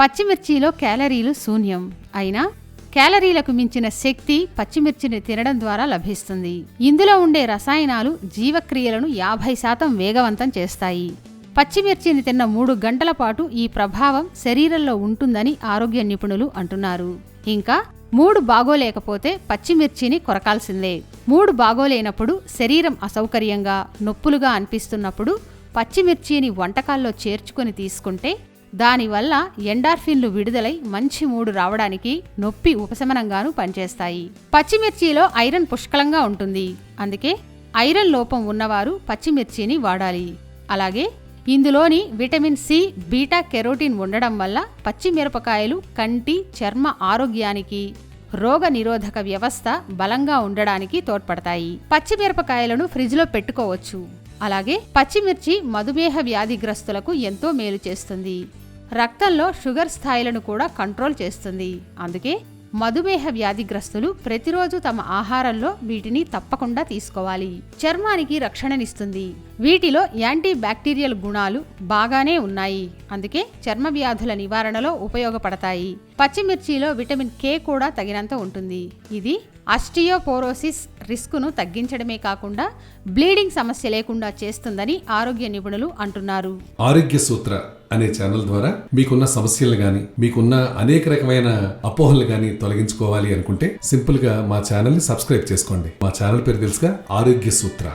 పచ్చిమిర్చిలో క్యాలరీలు శూన్యం. అయినా క్యాలరీలకు మించిన శక్తి పచ్చిమిర్చిని తినడం ద్వారా లభిస్తుంది. ఇందులో ఉండే రసాయనాలు జీవక్రియలను యాభై శాతం వేగవంతం చేస్తాయి. పచ్చిమిర్చిని తిన్న మూడు గంటల పాటు ఈ ప్రభావం శరీరంలో ఉంటుందని ఆరోగ్య నిపుణులు అంటున్నారు. ఇంకా మూడు బాగోలేకపోతే పచ్చిమిర్చిని కొరకాల్సిందే. మూడు బాగోలేనప్పుడు శరీరం అసౌకర్యంగా నొప్పులుగా అనిపిస్తున్నప్పుడు పచ్చిమిర్చిని వంటకాల్లో చేర్చుకొని తీసుకుంటే దానివల్ల ఎండార్ఫిన్లు విడుదలై మంచి మూడు రావడానికి నొప్పి ఉపశమనంగాను పనిచేస్తాయి. పచ్చిమిర్చిలో ఐరన్ పుష్కలంగా ఉంటుంది. అందుకే ఐరన్ లోపం ఉన్నవారు పచ్చిమిర్చిని వాడాలి. అలాగే ఇందులోని విటమిన్ సి బీటా కెరోటిన్ ఉండడం వల్ల పచ్చిమిరపకాయలు కంటి చర్మ ఆరోగ్యానికి రోగ నిరోధక వ్యవస్థ బలంగా ఉండడానికి తోడ్పడతాయి. పచ్చిమిరపకాయలను ఫ్రిడ్జ్లో పెట్టుకోవచ్చు. అలాగే పచ్చిమిర్చి మధుమేహ వ్యాధిగ్రస్తులకు ఎంతో మేలు చేస్తుంది. రక్తంలో షుగర్ స్థాయిలను కూడా కంట్రోల్ చేస్తుంది. అందుకే మధుమేహ వ్యాధిగ్రస్తులు ప్రతిరోజు తమ ఆహారంలో వీటిని తప్పకుండా తీసుకోవాలి. చర్మానికి రక్షణనిస్తుంది. వీటిలో యాంటీ బ్యాక్టీరియల్ గుణాలు బాగానే ఉన్నాయి. అందుకే చర్మ వ్యాధుల నివారణలో ఉపయోగపడతాయి. పచ్చిమిర్చిలో విటమిన్ కే కూడా తగినంత ఉంటుంది. ఇది అస్టియోపోరోసిస్ రిస్కును తగ్గించడమే కాకుండా బ్లీడింగ్ సమస్య లేకుండా చేస్తుందని ఆరోగ్య నిపుణులు అంటున్నారు. ఆరోగ్య సూత్ర అనే ఛానల్ ద్వారా మీకున్న సమస్యలు గాని మీకున్న అనేక రకమైన అపోహలు గాని తొలగించుకోవాలి అనుకుంటే సింపుల్గా మా ఛానల్ని సబ్స్క్రైబ్ చేసుకోండి. మా ఛానల్ పేరు తెలుసుగా ఆరోగ్య సూత్ర.